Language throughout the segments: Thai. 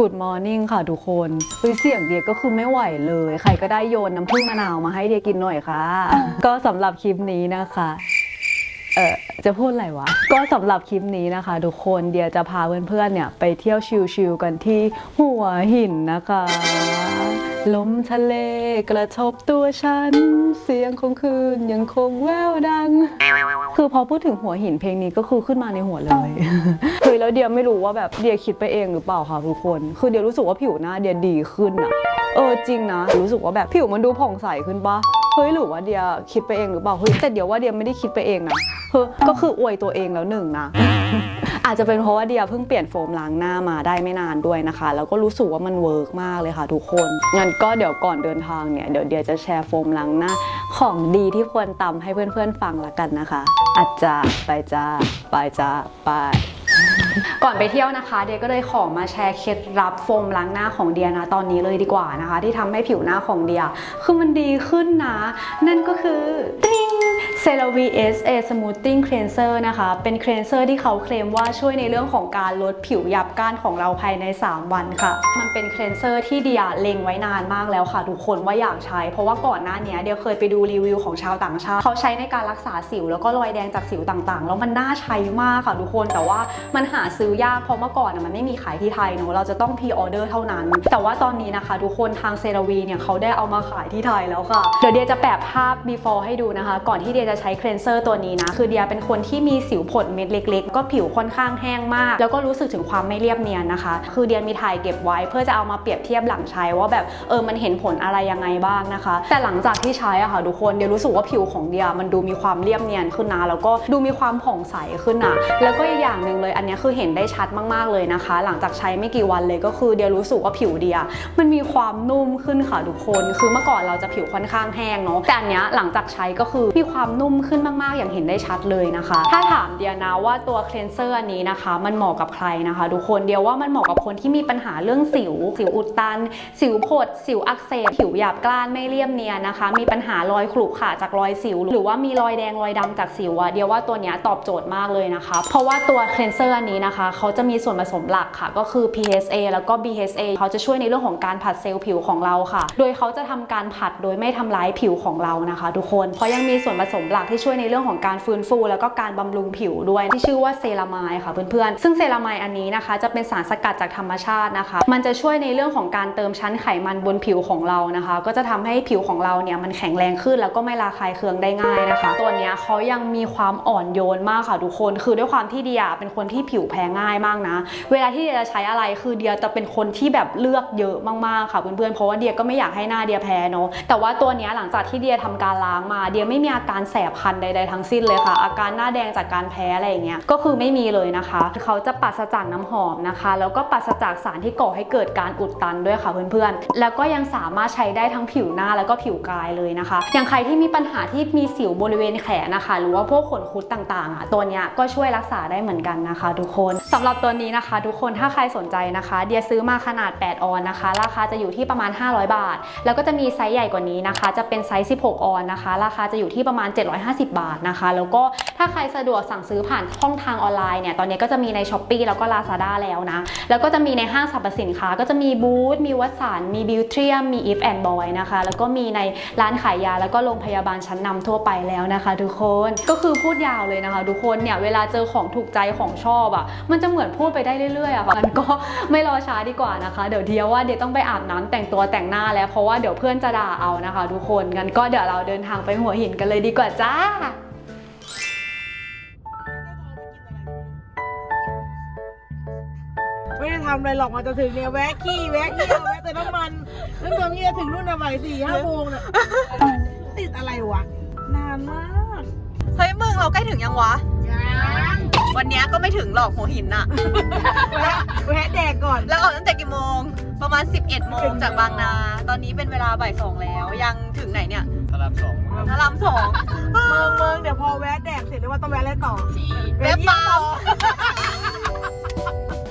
Good Morning ค่ะทุกคนเฮ้ยเสียงเดียก็คือไม่ไหวเลย ใครก็ได้โยนน้ำผึ้งมะนาวมาให้เดียกินหน่อยค่ะ ก็สำหรับคลิปนี้นะคะเออจะพูดอะไรวะ ก็สำหรับคลิปนี้นะคะ ทุกคนเดียจะพาเพื่อนๆเนี่ยไปเที่ยวชิลๆกันที่หัวหินนะคะ ลมทะเลกระทบตัวฉัน เสียงของคืนยังคงแววดัง คือพอพูดถึงหัวหินเพลงนี้ก็คือขึ้นมาในหัวเลยเฮ้ยแล้วเดียไม่รู้ว่าแบบเดียคิดไปเองหรือเปล่าคะทุกคน คือเดียรู้สึกว่าผิวหน้าเดียดีขึ้นอะเออจริงนะ รู้สึกว่าแบบผิวมันดูผ่องใสขึ้นปะเฮ้ยหรือว่าเดียคิดไปเองหรือเปล่าเฮ้ยแต่เดียว่าเดียไม่ได้คิดไปเองนะเฮ้ยก็คืออวยตัวเองแล้วหนึ่งนะ อาจจะเป็นเพราะว่าเดียเพิ่งเปลี่ยนโฟมล้างหน้ามาได้ไม่นานด้วยนะคะ แล้วก็รู้สึกว่ามันเวิร์กมากเลยค่ะทุกคน งั้นก็เดี๋ยวก่อนเดินทางเนี่ยเดี๋ยวเดียจะแชร์โฟมล้างหน้าของดีที่ควรตำให้เพื่อนๆฟังละกันนะคะ อาจจะไปจ้าไปจ้าไปก่อนไปเที่ยวนะคะ เดียก็เลยขอมาแชร์เคล็ดลับโฟมล้างหน้าของเดียนะตอนนี้เลยดีกว่านะคะ ที่ทำให้ผิวหน้าของเดีย คือมันดีขึ้นนะ นั่นก็คือติ้ง c e r a v i SA Smoothing Cleanser นะคะ เป็นเคลนเซอร์ที่เขาเคลมว่าช่วยในเรื่องของการลดผิวหยับก้านของเราภายใน 3 วันค่ะ มันเป็นเคลนเซอร์ที่เดียเล็งไว้นานมากแล้วค่ะ ทุกคนว่าอยากใช้ เพราะว่าก่อนหน้านี้เดียเคยไปดูรีวิวของชาวต่างชาติ เขาใช้ในการรักษาสิว แล้วก็รอยแดงจากสิวต่างๆ แล้วมันน่าใช้มากค่ะทุกคน แต่ว่ามันหาซื้อยากเพราะเมื่อก่อนมันไม่มีขายที่ไทยเนอะเราจะต้องพรีออเดอร์เท่านั้น แต่ว่าตอนนี้นะคะ ทุกคนทางเซราวีเนี่ยเขาได้เอามาขายที่ไทยแล้วค่ะเดี๋ยวเดียจะแปะภาพ before ให้ดูนะคะ ก่อนที่เดียจะใช้เคลนเซอร์ตัวนี้นะ คือเดียเป็นคนที่มีสิวผดเม็ดเล็ก ๆ ก็ผิวค่อนข้างแห้งมาก แล้วก็รู้สึกถึงความไม่เรียบเนียนนะคะ คือเดียมีถ่ายเก็บไว้ เพื่อจะเอามาเปรียบเทียบหลังใช้ว่าแบบเออมันเห็นผลอะไรยังไงบ้างนะคะ แต่หลังจากที่ใช้อะค่ะทุกคนเดียรู้สึกว่าผิวของเดียมันดูมีความเรียบเนียนขึ้นนะแล้วก็ดูมีความผ่องใสขึ้นนะแล้วก็อีกอย่างหนึ่งเลย อันนี้คือเห็นได้ชัดมากๆเลยนะคะ หลังจากใช้ไม่กี่วันเลยก็คือเดียรู้สึกว่าผิวเดีย มันมีความนุ่มขึ้นค่ะทุกคน คือเมื่อก่อนเราจะผิวค่อนข้างแห้งเนาะแต่อันเนี้ยหลังจากใช้ก็คือมีความนุ่มขึ้นมากๆ อย่างเห็นได้ชัดเลยนะคะ ถ้าถามเดียนะว่าตัวเคลนเซอร์อันนี้นะคะ มันเหมาะกับใครนะคะทุกคนเดียวว่ามันเหมาะกับคนที่มีปัญหาเรื่องสิว สิวอุดตัน สิวผด สิวอักเสบผิวหยาบกร้านไม่เรียบเนียนนะคะ มีปัญหารอยขรุขระจากรอยสิว หรือว่ามีรอยแดงรอยดำจากสิวอะเดียวว่าตัวเนี้ยตอบโจทย์มากเลยนะคะ เพราะว่าตัวเคลนเซอร์อันนี้นะคะเขาจะมีส่วนผสมหลักค่ะ ก็คือ PHA แล้วก็ BHA เขาจะช่วยในเรื่องของการผัดเซลล์ผิวของเราค่ะ โดยเขาจะทำการผัดโดยไม่ทำร้ายผิวของเรานะคะ ทุกคนเพราะยังมีส่วนผสมหลักที่ช่วยในเรื่องของการฟื้นฟู แล้วก็การบำรุงผิวด้วยที่ชื่อว่าเซรามายค่ะเพื่อนๆ ซึ่งเซรามายอันนี้นะคะจะเป็นสารสกัดจากธรรมชาตินะคะ มันจะช่วยในเรื่องของการเติมชั้นไขมันบนผิวของเรานะคะ ก็จะทำให้ผิวของเราเนี่ยมันแข็งแรงขึ้นแล้วก็ไม่ระคายเคืองได้ง่ายนะคะ ตัวเนี้ยเขายังมีความอ่อนโยนมากค่ะทุกคน คือด้วยความที่เดียเป็นคนที่ผิวแพ้ง่ายมากนะ เวลาที่เดียจะใช้อะไรคือเดียจะเป็นคนที่แบบเลือกเยอะมากๆค่ะเพื่อนๆเพราะว่าเดียก็ไม่อยากให้หน้าเดียแพ้เนาะแต่ว่าตัวเนี้ยหลังจากที่เดียทำการล้างมาเดียไม่มีอาการแสบคันใด ๆ ทั้งสิ้นเลยค่ะ อาการหน้าแดงจากการแพ้อะไรอย่างเงี้ยก็คือไม่มีเลยนะคะ เขาจะปราศจากน้ำหอมนะคะ แล้วก็ปราศจากสารที่ก่อให้เกิดการอุดตันด้วยค่ะเพื่อนๆ แล้วก็ยังสามารถใช้ได้ทั้งผิวหน้าแล้วก็ผิวกายเลยนะคะ อย่างใครที่มีปัญหาที่มีสิวบริเวณแขนนะคะ หรือว่าพวกขนคุดต่างๆอะตัวเนี้ยก็ช่วยรักษาได้เหมือนกันนะคะ ทุกคนสำหรับตัวนี้นะคะ ทุกคนถ้าใครสนใจนะคะ เดียซื้อมาขนาด 8 ออนนะคะ ราคาจะอยู่ที่ประมาณ 500 บาท แล้วก็จะมีไซส์ใหญ่กว่านี้นะคะ จะเป็นไซส์ 16 ออนนะคะ ราคาจะอยู่ที่ประมาณ750 บาทนะคะ แล้วก็ถ้าใครสะดวกสั่งซื้อผ่านช่องทางออนไลน์เนี่ยตอนนี้ก็จะมีใน s h อ p e e แล้วก็ Lazada แล้วนะ แล้วก็จะมีในห้างสรรพสินค้า ก็จะมีบูธมีวัสสันมีบิวเทียมมี if and boy นะคะ แล้วก็มีในร้านขายยาแล้วก็โรงพยาบาลชั้นนำทั่วไปแล้วนะคะทุกคนก็คือพูดยาวเลยนะคะ ทุกคนเนี่ยเวลาเจอของถูกใจของชอบอะ่ะมันจะเหมือนพูดไปได้เรื่อยๆอะ่ะงั้นก็ไม่รอช้าดีกว่านะคะ เดี๋ยวเดียวว่าเดี๋ยวต้องไปอาบน้ำแต่งตัวแต่งหน้าแล้วเพราะว่าเดี๋ยวเพื่อนจะด่าเอานะคะ ทุกคนงั้นก็เดี๋ยวเราเดินทางไปหัวหินกันเลยดีกว่าจ้า ไม่ได้ทำอะไรหรอกมันจะถึงเนี่ยแวะขี้แวะเยี่ยวแวะเติมน้ำมันแล้วตอนนี้จะถึงนู่นนะบ่ายสี่ห้าโมงน่ะติดอะไรวะนานมากเฮ้ยมึงเราใกล้ถึงยังวะ ยังวันนี้ก็ไม่ถึงหรอกหัวหินอะแวะแวะแดกก่อน แล้วออกตั้งแต่กี่โมง ประมาณ 11 โมงจากบางนา ตอนนี้เป็นเวลาบ่ายสองแล้ว ยังถึงไหนเนี่ยพ ระรามสองพระรามสองเมืองเมืองเดี๋ยวพอแวะแดกเสร็จแล้วว่าต้องแวะอะไรต่อแวะปั๊ม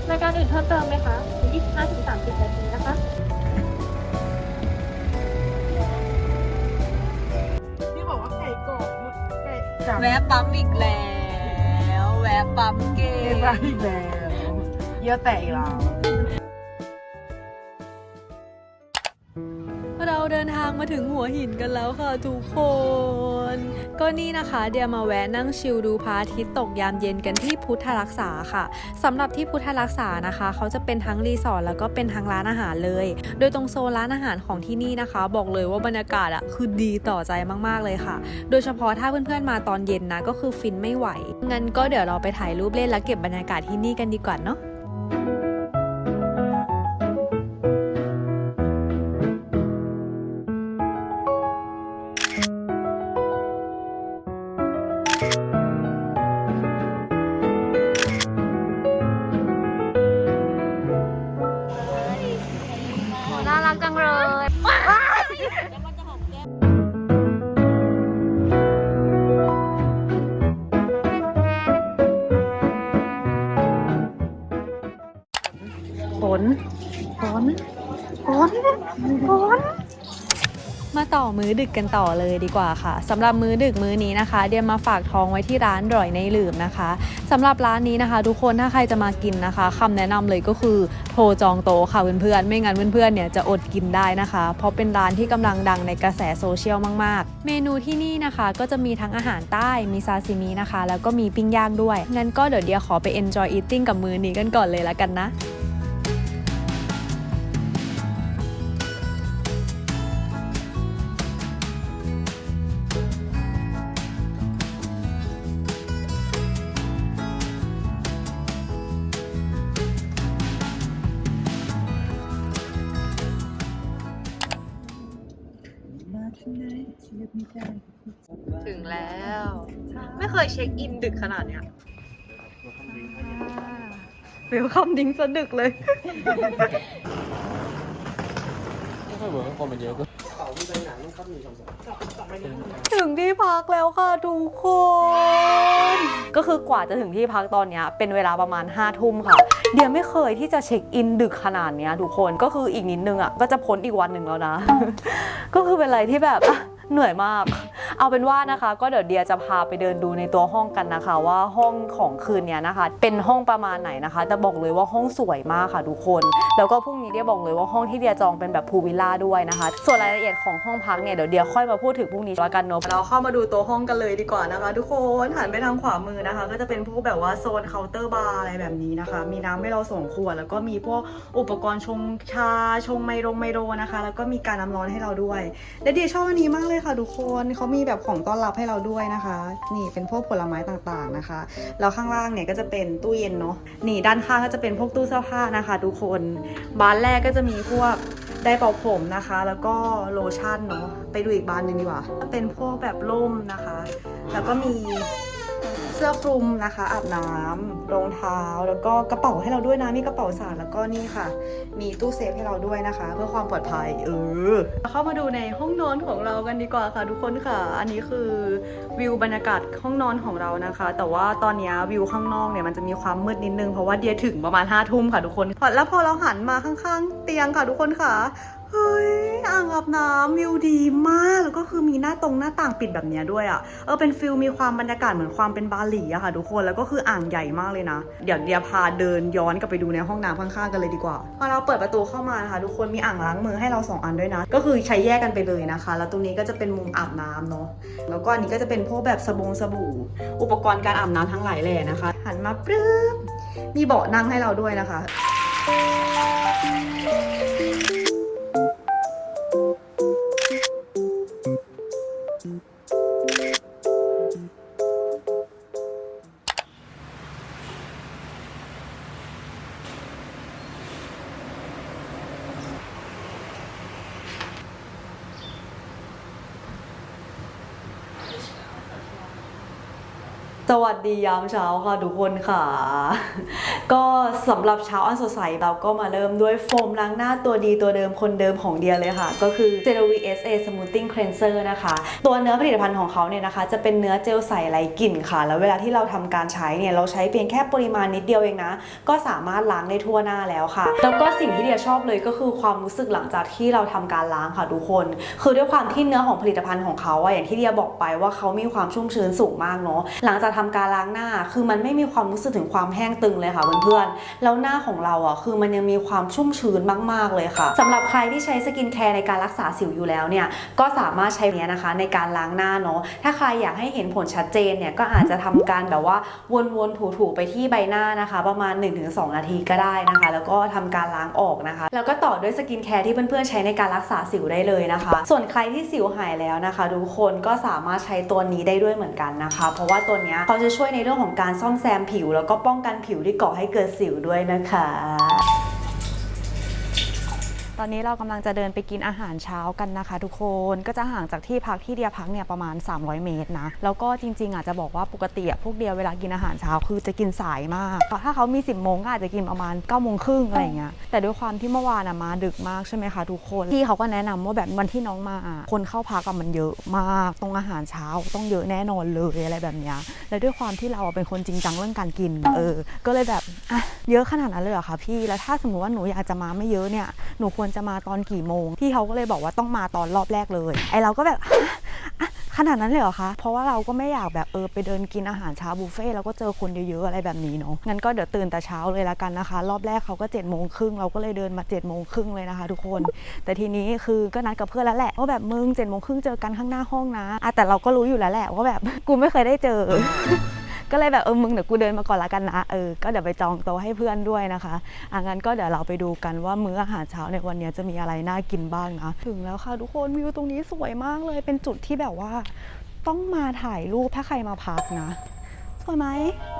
รายการอื่นเพิ่มเติมไหมคะ25ถึง30นาทีนะคะ ที่บอกว่าไก่กรอบไก่จับแวะปั๊มอีกแล้ว แวะปั๊มเกเกมมไปอีกแล้วเยอะแตกอีกแล้ว เดินทางมาถึงหัวหินกันแล้วค่ะทุกคน ก็นี่นะคะเดียมาแวะนั่งชิลดูพระอาทิตย์ตกยามเย็นกันที่พุทธรักษาค่ะสำหรับที่พุทธรักษานะคะ เขาจะเป็นทั้งรีสอร์ทแล้วก็เป็นทั้งร้านอาหารเลย โดยตรงโซนร้านอาหารของที่นี่นะคะ บอกเลยว่าบรรยากาศอะคือดีต่อใจมากๆเลยค่ะ โดยเฉพาะถ้าเพื่อนๆมาตอนเย็นนะก็คือฟินไม่ไหวงั้นก็เดี๋ยวเราไปถ่ายรูปเล่นและเก็บบรรยากาศที่นี่กันดีกว่าเนาะ อมื้อดึกกันต่อเลยดีกว่าค่ะสำหรับมื้อดึกมื้อนี้นะคะ เดียมาฝากท้องไว้ที่ร้านร่อยในหลืมนะคะสำหรับร้านนี้นะคะ ทุกคนถ้าใครจะมากินนะคะคำแนะนำเลยก็คือโทรจองโต๊ะค่ะเพื่อนๆไม่งั้นเพื่อนๆเนี่ยจะอดกินได้นะคะ เพราะเป็นร้านที่กำลังดังในกระแสโซเชียลมากๆ เมนูที่นี่นะคะ ก็จะมีทั้งอาหารใต้มีซาซิมินะคะ แล้วก็มีปิ้งย่างด้วยงั้นก็เดี๋ยวเดียขอไป enjoy eating กับมื้อนี้กันก่อนเลยละกันนะ ถึงแล้ว ไม่เคยเช็คอินดึกขนาดเนี้ยเวลคัมดิ้งซะดึกเลย ไม่ค่อยเวิร์กคนมันเยอะก็ ถึงที่พักแล้วค่ะทุกคน ก็คือกว่าจะถึงที่พักตอนเนี้ยเป็นเวลาประมาณ5้าทุ่มค่ะ เดี๋ยวไม่เคยที่จะเช็คอินดึกขนาดเนี้ยทุกคนก็คืออีกนิดนึงอะก็จะพ้นอีกวันหนึ่งแล้วนะ ก็คือเป็นอะไรที่แบบอะเหนื่อยมาก เอาเป็นว่านะคะก็เดี๋ยวเดียจะพาไปเดินดูในตัวห้องกันนะคะ ว่าห้องของคืนเนี้ยนะคะ เป็นห้องประมาณไหนนะคะแต่บอกเลยว่าห้องสวยมากค่ะทุกคน แล้วก็พรุ่งนี้เดียบอกเลยว่าห้องที่เดียจองเป็นแบบพูลวิลล่าด้วยนะคะ ส่วนรายละเอียดของห้องพักเนี่ยเดี๋ยวเดียค่อยมาพูดถึงพรุ่งนี้ล้วกันเนอะเราเข้ามาดูตัวห้องกันเลยดีกว่านะคะ ทุกคนหันไปทางขวามือนะคะ ก็จะเป็นพวกแบบว่าโซนเคาน์เตอร์บาร์อะไรแบบนี้นะคะ มีน้ำให้เราสองขวดแล้วก็มีพวกอุปกรณ์ชงชาชงไมโรงไมโรนะคะ แล้วก็มีการน้ำร้อนให้เราด้วย และเดียชอบอันนี้มากเลยค่ะทุกคนเขามีีแบบของต้อนรับให้เราด้วยนะคะ นี่เป็นพวกผลไม้ต่างๆนะคะ แล้วข้างล่างเนี่ยก็จะเป็นตู้เย็นเนาะนี่ด้านข้างก็จะเป็นพวกตู้เสื้อผ้านะคะ ทุกคนบานแรกก็จะมีพวกได้เป่าผมนะคะ แล้วก็โลชั่นเนาะไปดูอีกบานหนึ่งดีกว่าเป็นพวกแบบร่มนะคะ แล้วก็มี เสื้อคลุมนะคะ อาบน้ำรองเท้าแล้วก็กระเป๋าให้เราด้วยนะมีกระเป๋าสารแล้วก็นี่ค่ะ มีตู้เซฟให้เราด้วยนะคะ เพื่อความปลอดภัยเออเข้ามาดูในห้องนอนของเรากันดีกว่าค่ะ ทุกคนค่ะ อันนี้คือวิวบรรยากาศห้องนอนของเรานะคะ แต่ว่าตอนนี้วิวข้างนอกเนี่ยมันจะมีความมืดนิดนึงเพราะว่าเดียถึงประมาณ5้าทุ่มค่ะทุกคนแล้วพอเราหันมาข้างๆ เตียงค่ะทุกคนค่ะ เฮ้ยอ่างอาบน้ำวิวดีมาก แล้วก็คือมีหน้าตรงหน้าต่างปิดแบบเนี้ยด้วยอะ่ะ เออเป็นฟิลมีความบรรยากาศเหมือนความเป็นบาหลีอะค่ะทุกคน แล้วก็คืออ่างใหญ่มากเลยนะ เดี๋ยวเดียพาเดินย้อนกลับไปดูในห้องน้ำข้างๆกันเลยดีกว่า พอเราเปิดประตูเข้ามานะคะทุกคนมีอ่างล้างมือให้เราสองอันด้วยนะ ก็คือใช้แยกกันไปเลยนะคะ แล้วตรงนี้ก็จะเป็นมุมอาบน้ำเนาะ แล้วก็อันนี้ก็จะเป็นพวกแบบสบงสบู่ อุปกรณ์การอาบน้ำทั้งหลายแหล่นะคะ หันมาปรึ๊บ มีเบาะนั่งให้เราด้วยนะคะ สวัสดียามเช้าค่ะทุกคนค่ะ ก็สำหรับเช้าอันสดใสเราก็มาเริ่มด้วยโฟมล้างหน้าตัวดีตัวเดิมคนเดิมของเดียเลยค่ะ ก็คือ c e r a v i SA Smoothing Cleanser นะคะ ตัวเนื้อผลิตภัณฑ์ของเขาเนี่ยนะคะ จะเป็นเนื้อเจลใสไร้กลิ่นค่ะ แล้วเวลาที่เราทำการใช้เนี่ยเราใช้เพียงแค่ปริมาณนิดเดียวเองนะ ก็สามารถล้างได้ทั่วหน้าแล้วค่ะ แล้วก็สิ่งที่เดียชอบเลยก็คือความรู้สึกหลังจากที่เราทำการล้างค่ะทุกคน คือด้วยความที่เนื้อของผลิตภัณฑ์ของเขาอะอย่างที่เดียบอกไปว่าเขามีความชุ่มชื้นสูงมากเนาะหลังจากททำการล้างหน้า คือมันไม่มีความรู้สึกถึงความแห้งตึงเลยค่ะเพื่อนๆ แล้วหน้าของเราอะคือมันยังมีความชุ่มชื้นมากๆเลยค่ะสำหรับใครที่ใช้สกินแคร์ในการรักษาสิวอยู่แล้วเนี่ย ก็สามารถใช้เนี้ยนะคะในการล้างหน้าเนาะ ถ้าใครอยากให้เห็นผลชัดเจนเนี่ยก็อาจจะทำการแบบว่าวนๆถูๆไปที่ใบหน้านะคะ ประมาณ 1-2 นาทีก็ได้นะคะ แล้วก็ทำการล้างออกนะคะ แล้วก็ต่อด้วยสกินแคร์ที่เพื่อนๆใช้ในการรักษาสิวได้เลยนะคะ ส่วนใครที่สิวหายแล้วนะคะทุกคนก็สามารถใช้ตัวนี้ได้ด้วยเหมือนกันนะคะ เพราะว่าตัวเนี้ยเขาจะช่วยในเรื่องของการซ่อมแซมผิว แล้วก็ป้องกันผิวที่ก่อให้เกิดสิวด้วยนะคะ ตอนนี้เรากำลังจะเดินไปกินอาหารเช้ากันนะคะ ทุกคนก็จะห่างจากที่พักที่เดียพักเนี่ยประมาณ 300 เมตรนะแล้วก็จริงๆอาจจะบอกว่าปกติอะพวกเดียเวลากินอาหารเช้าคือจะกินสายมากถ้าเขามี 10โมงก็อาจจะกินประมาณ9โมงครึ่งอะไรอย่างเงี้ยแต่ด้วยความที่เมื่อวานอะมาดึกมากใช่ไหมคะทุกคนพี่เขาก็แนะนำว่าแบบวันที่น้องมา คนเข้าพักอะมันเยอะมากตรงอาหารเช้าต้องเยอะแน่นอนเลยอะไรแบบเนี้ยแล้วด้วยความที่เราเป็นคนจริงจังเรื่องการกินเออก็เลยแบบอะเยอะขนาดนั้นเลยเหรอคะพี่แล้วถ้าสมมติว่าหนูอยากจะมาไม่เยอะเนี่ยหนูควรจะมาตอนกี่โมง พี่เขาก็เลยบอกว่าต้องมาตอนรอบแรกเลย ไอเราก็แบบขนาดนั้นเลยเหรอคะ เพราะว่าเราก็ไม่อยากแบบเออไปเดินกินอาหารเช้าบุฟเฟ่แล้วก็เจอคนเยอะๆอะไรแบบนี้เนาะ งั้นก็เดี๋ยวตื่นแต่เช้าเลยละกันนะคะ รอบแรกเขาก็7จ็ดโมงครึ่งเราก็เลยเดินมา7จ็ดโมงครึ่งเลยนะคะ ทุกคน แต่ทีนี้คือก็นัดกับเพื่อนแล้วแหละว่าแบบมึง7จ็ดโมงครึ่งเจอกันข้างหน้าห้องนะอะแต่เราก็รู้อยู่แล้วแหละว่าแบบกูไม่เคยได้เจอ ก็เลยแบบเออมึงเดี๋ยวกูเดินมาก่อนละกันนะเออก็เดี๋ยวไปจองโต๊ะให้เพื่อนด้วยนะคะอะงั้นก็เดี๋ยวเราไปดูกันว่ามื้ออาหารเช้าในวันนี้จะมีอะไรน่ากินบ้างนะถึงแล้วค่ะทุกคนวิวตรงนี้สวยมากเลยเป็นจุดที่แบบว่าต้องมาถ่ายรูปถ้าใครมาพักนะ สวยไหม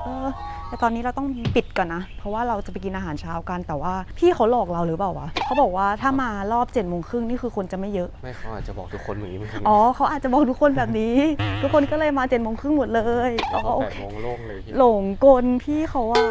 เออแต่ตอนนี้เราต้องปิดก่อนนะ เพราะว่าเราจะไปกินอาหารเช้ากัน แต่ว่าพี่เขาหลอกเราหรือเปล่าวะเขาบอกว่าถ้ามารอบ7จ็ดโมงครึ่งนี่คือคนจะไม่เยอะ ไม่เขาอาจจะบอกทุกคนอย่างนี้เหมือนกันอ๋อเขาอาจจะบอกทุกคนแบบนี้ ทุกคนก็เลยมา7จ็ดโมงครึ่งหมดเลยอ๋อเขาโอแปดเคโมงโล่งเลยที่หลงกลพี่เขาอะ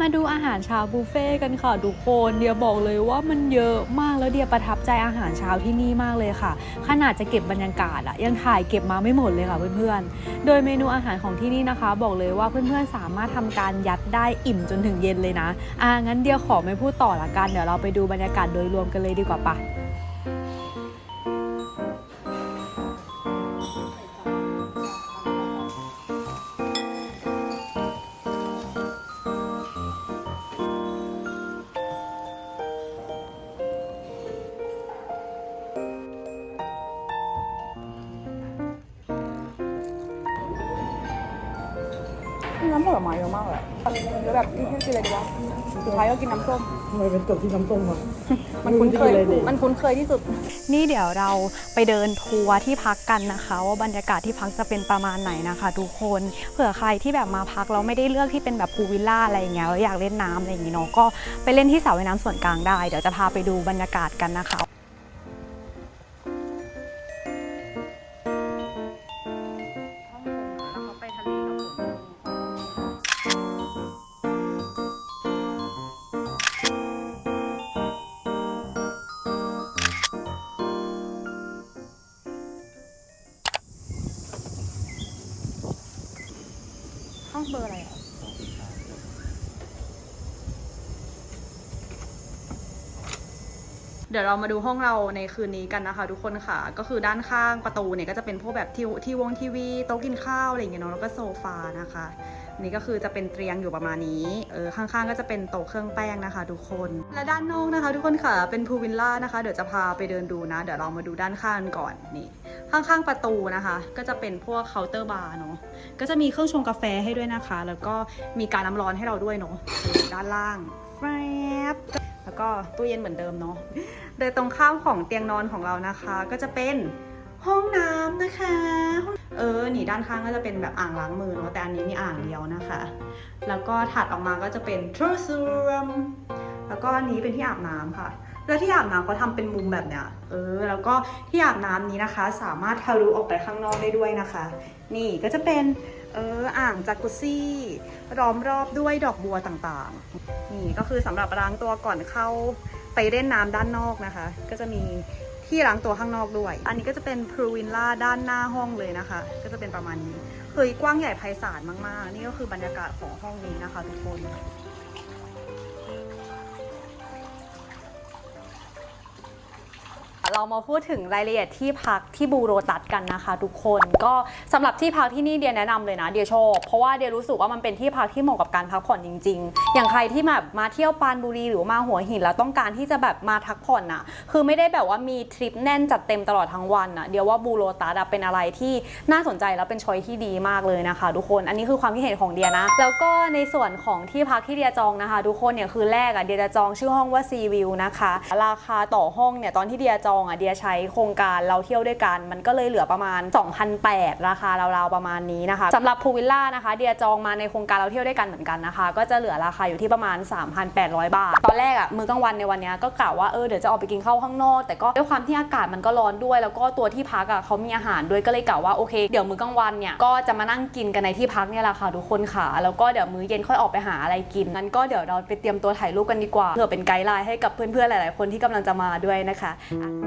มาดูอาหารเช้าบุฟเฟ่ต์กันค่ะทุกคนเดียบอกเลยว่ามันเยอะมากแล้วเดียประทับใจอาหารเช้าที่นี่มากเลยค่ะ ขนาดจะเก็บบรรยากาศอะยังถ่ายเก็บมาไม่หมดเลยค่ะเพื่อนๆ โดยเมนูอาหารของที่นี่นะคะ บอกเลยว่าเพื่อนๆสามารถทำการยัดได้อิ่มจนถึงเย็นเลยนะอ่างั้นเดียขอไม่พูดต่อละกันเดี๋ยวเราไปดูบรรยากาศโดยรวมกันเลยดีกว่าปะ น้ำผลไม้เยอะมากเลยแล้วแบบที่กินอะไรดีวะสุดท้ายก็กินน้ำส้มทำไมเป็นจบที่น้ำส้มอะมันคุ้นเคยเลยดิมันคุ้นเคยที่สุด นี่เดี๋ยวเราไปเดินทัวร์ที่พักกันนะคะ ว่าบรรยากาศที่พักจะเป็นประมาณไหนนะคะ ทุกคนเผื่อใครที่แบบมาพักเราไม่ได้เลือกที่เป็นแบบพูลวิลล่าอะไรอย่างเงี้ยแล้วอยากเล่นน้ำอะไรอย่างงี้เนาะก็ไปเล่นที่สระว่ายน้ำส่วนกลางได้ เดี๋ยวจะพาไปดูบรรยากาศกันนะคะ ห้องเบอร์อะไรอะเดี๋ยวเรามาดูห้องเราในคืนนี้กันนะคะ ทุกคนค่ะ ก็คือด้านข้างประตูเนี่ยก็จะเป็นพวกแบบที่ที่วงทีวีโต๊ะกินข้าวอะไรอย่างเงี้ยเนาะแล้วก็โซฟานะคะ นี่ก็คือจะเป็นเตียงอยู่ประมาณนี้ เออข้างๆ ก็จะเป็นโต๊ะเครื่องแป้งนะคะ ทุกคน และด้านนอกนะคะ ทุกคนค่ะ เป็นพูลวิลล่านะคะ เดี๋ยวจะพาไปเดินดูนะ เดี๋ยวเรามาดูด้านข้างกันก่อน นี่ ข้างๆ ประตูนะคะ ก็จะเป็นพวกเคาน์เตอร์บาร์เนาะ ก็จะมีเครื่องชงกาแฟให้ด้วยนะคะ แล้วก็มีการน้ำร้อนให้เราด้วยเนาะ ด้านล่างแฟบแล้วก็ตู้เย็นเหมือนเดิมเนาะโดยตรงข้ามของเตียงนอนของเรานะคะ ก็จะเป็น ห้องน้ำนะคะ เออหนีด้านข้างก็จะเป็นแบบอ่างล้างมือเนาะแต่อันนี้มีอ่างเดียวนะคะ แล้วก็ถัดออกมาก็จะเป็น t r u s u m แล้วก็อันนี้เป็นที่อาบน้ำค่ะ แล้วที่อาบน้ำเขาทำเป็นมุมแบบเนี้ย เออ แล้วก็ที่อาบน้ำนี้นะคะ สามารถทะลุออกไปข้างนอกได้ด้วยนะคะ นี่ก็จะเป็นเอออ่างจากุซซี่ล้อมรอบด้วยดอกบัวต่างๆ นี่ก็คือสำหรับล้างตัวก่อนเข้าไปเล่นน้ำด้านนอกนะคะ ก็จะมี ที่ล้างตัวข้างนอกด้วย อันนี้ก็จะเป็นพรูวินล่าด้านหน้าห้องเลยนะคะ ก็จะเป็นประมาณนี้เฮ้ยกว้างใหญ่ไพศาลมากๆ นี่ก็คือบรรยากาศของห้องนี้นะคะทุกคน เรามาพูดถึงรายละเอียดที่พักที่บูโรตัสกันนะคะ ทุกคนก็สำหรับที่พักที่นี่เดียแนะนำเลยนะเดียชอบเพราะว่าเดียรู้สึกว่ามันเป็นที่พักที่เหมาะกับการพักผ่อนจริง ๆ อย่างใครที่แบบมาเที่ยวปานบุรีหรือมาหัวหินแล้วต้องการที่จะแบบมาพักผ่อนอะคือไม่ได้แบบว่ามีทริปแน่นจัดเต็มตลอดทั้งวันอะเดียวว่าบูโรตัสอะเป็นอะไรที่น่าสนใจแล้วเป็นช้อยที่ดีมากเลยนะคะ ทุกคนอันนี้คือความคิดเห็นของเดียนะ แล้วก็ในส่วนของที่พักที่เดียจองนะคะ ทุกคนเนี่ยคือแรกอะเดียจะจองชื่อห้องว่าซีวิวนะคะราคาต่อห้องเนี่ยตอนที่เดียจองอะเดียใช้โครงการเราเที่ยวด้วยกัน มันก็เลยเหลือประมาณ 2,800 ราคาราวๆประมาณนี้นะคะสำหรับพูวิลล่านะคะ เดียจองมาในโครงการเราเที่ยวด้วยกันเหมือนกันนะคะ ก็จะเหลือราคาอยู่ที่ประมาณ 3,800 บาท ตอนแรกอะมื้อกลางวันในวันนี้ก็กะว่าเออเดี๋ยวจะออกไปกินข้าวข้างนอก แต่ก็ด้วยความที่อากาศมันก็ร้อนด้วย แล้วก็ตัวที่พักอะเขามีอาหารด้วยก็เลยกะว่าโอเคเดี๋ยวมื้อกลางวันเนี่ยก็จะมานั่งกินกันในที่พักเนี่ยแหละค่ะทุกคนค่ะแล้วก็เดี๋ยวมื้อเย็นค่อยออกไปหาอะไรกินงั้นก็เดี๋ยวเราไปเตรียมตัวถ่ายรูปกันดีกว่าเพื่อเป็นไกด์ไลน์ให้กับเพื่อนๆหลาย ๆ คนที่กำลังจะมาด้วยนะคะ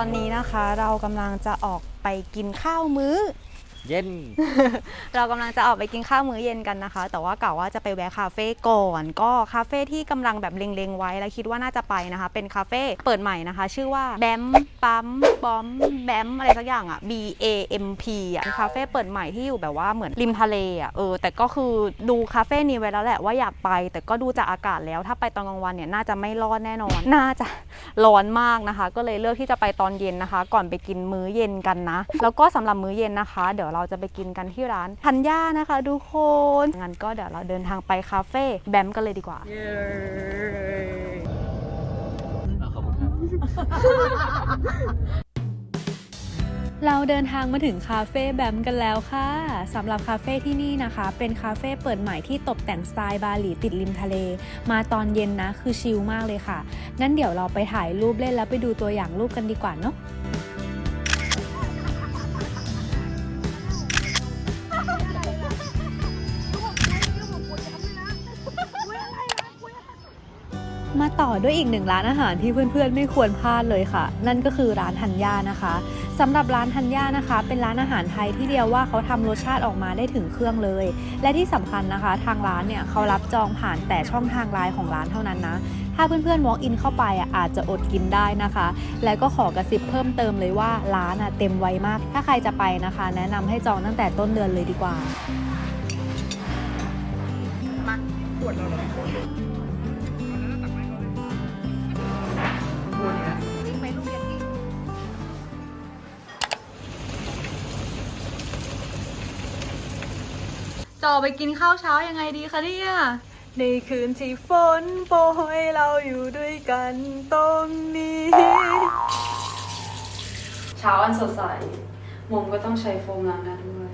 ตอนนี้นะคะเรากำลังจะออกไปกินข้าวมื้อ เย็น เรากำลังจะออกไปกินข้าวมื้อเย็นกันนะคะ แต่ว่ากะว่าจะไปแวะคาเฟ่ก่อน ก็คาเฟ่ที่กำลังแบบเล็งๆไว้และคิดว่าน่าจะไปนะคะ เป็นคาเฟ่เปิดใหม่นะคะ ชื่อว่าแบมปั๊มบอมแบมอะไรสักอย่างอะ B A M P อะคาเฟ่เปิดใหม่ที่อยู่แบบว่าเหมือนริมทะเลอะเออแต่ก็คือดูคาเฟ่นี้ไว้แล้วแหละว่าอยากไป แต่ก็ดูจากอากาศแล้วถ้าไปตอนกลางวันเนี่ยน่าจะไม่รอดแน่นอน น่าจะร้อนมากนะคะ ก็เลยเลือกที่จะไปตอนเย็นนะคะ ก่อนไปกินมื้อเย็นกันนะ แล้วก็สำหรับมื้อเย็นนะคะ เดี๋ยวเราราจะไปกินกันที่ร้านทัญญานะคะทุกคนงั้นก็เดี๋ยวเราเดินทางไปคาเฟ่แบมกันเลยดีกว่า เราเดินทางมาถึงคาเฟ่แบมกันแล้วค่ะสำหรับคาเฟ่ที่นี่นะคะ เป็นคาเฟ่เปิดใหม่ที่ตกแต่งสไตล์บาหลีติดริมทะเล มาตอนเย็นนะคือชิลมากเลยค่ะงั้นเดี๋ยวเราไปถ่ายรูปเล่นแล้วไปดูตัวอย่างรูปกันดีกว่าเนาะ ต่อด้วยอีกหนึ่งร้านอาหารที่เพื่อนๆ ไม่ควรพลาดเลยค่ะ นั่นก็คือร้านธัญญานะคะสำหรับร้านธัญญานะคะ เป็นร้านอาหารไทยที่เดียวว่าเขาทำรสชาติออกมาได้ถึงเครื่องเลย และที่สำคัญนะคะ ทางร้านเนี่ยเขารับจองผ่านแต่ช่องทางไลน์ของร้านเท่านั้นนะถ้าเพื่อนๆ walk in เข้าไปอะอาจจะอดกินได้นะคะ และก็ขอกระซิบเพิ่มเติมเลยว่าร้านอะเต็มไวมาก ถ้าใครจะไปนะคะ แนะนำให้จองตั้งแต่ต้นเดือนเลยดีกว่าจะ ออกไปกินข้าวเช้ายังไงดีคะเนี่ย ในคืนที่ฝนโปรยเราอยู่ด้วยกันตรงนี้ เช้าอันสดใสมุมก็ต้องใช้โฟมล้างหน้าด้วย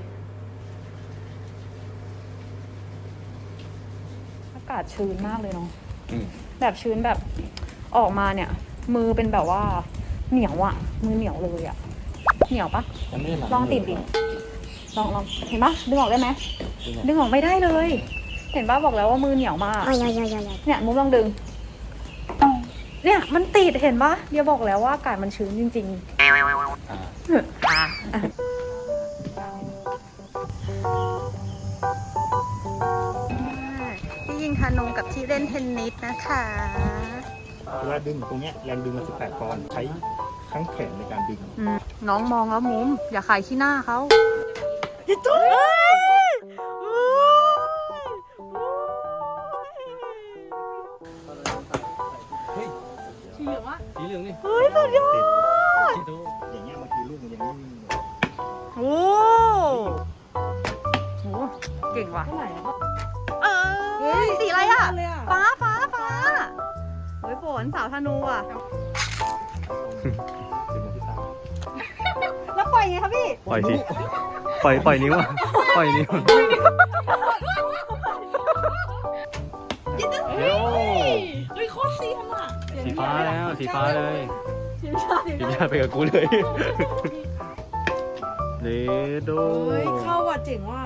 อากาศชื้นมากเลยเนาะอืมแบบชื้นแบบออกมาเนี่ย มือเป็นแบบว่าเหนียวอะมือเหนียวเลยอะเหนียวปะยังไม่ได้หลับลองติดดิ ลองลองเห็นปะดึงออกได้ไหมดึงออกไม่ได้เลย เห็นปะบอกแล้วว่ามือเหนียวมากเนี่ยมุกลองดึง เนี่ยมันติดเห็นปะเดี๋ยวบอกแล้วว่าอากาศมันชื้นจริงอ่าๆอะที่ยิงธนูกับที่เล่นเทนนิสนะคะเวลาดึงตรงเนี้ยแรงดึงมัน18ปอนด์ใช้ทั้งแขนในการดึงอืมน้องมองแล้วมุม อย่าขายขี้หน้าเขา สี ปล่อยไงคะพี่ปล่อยสิปล่อยปล่อยนิ้วอะปล่อยนิ้วโอ้เฮ้ยโคตรเซียนอะสีฟ้าแล้วสีฟ้าเลยทีมชาติไปกับกูเลยเลโดเฮ้ยเข้าว่ะเจ๋งว่ะ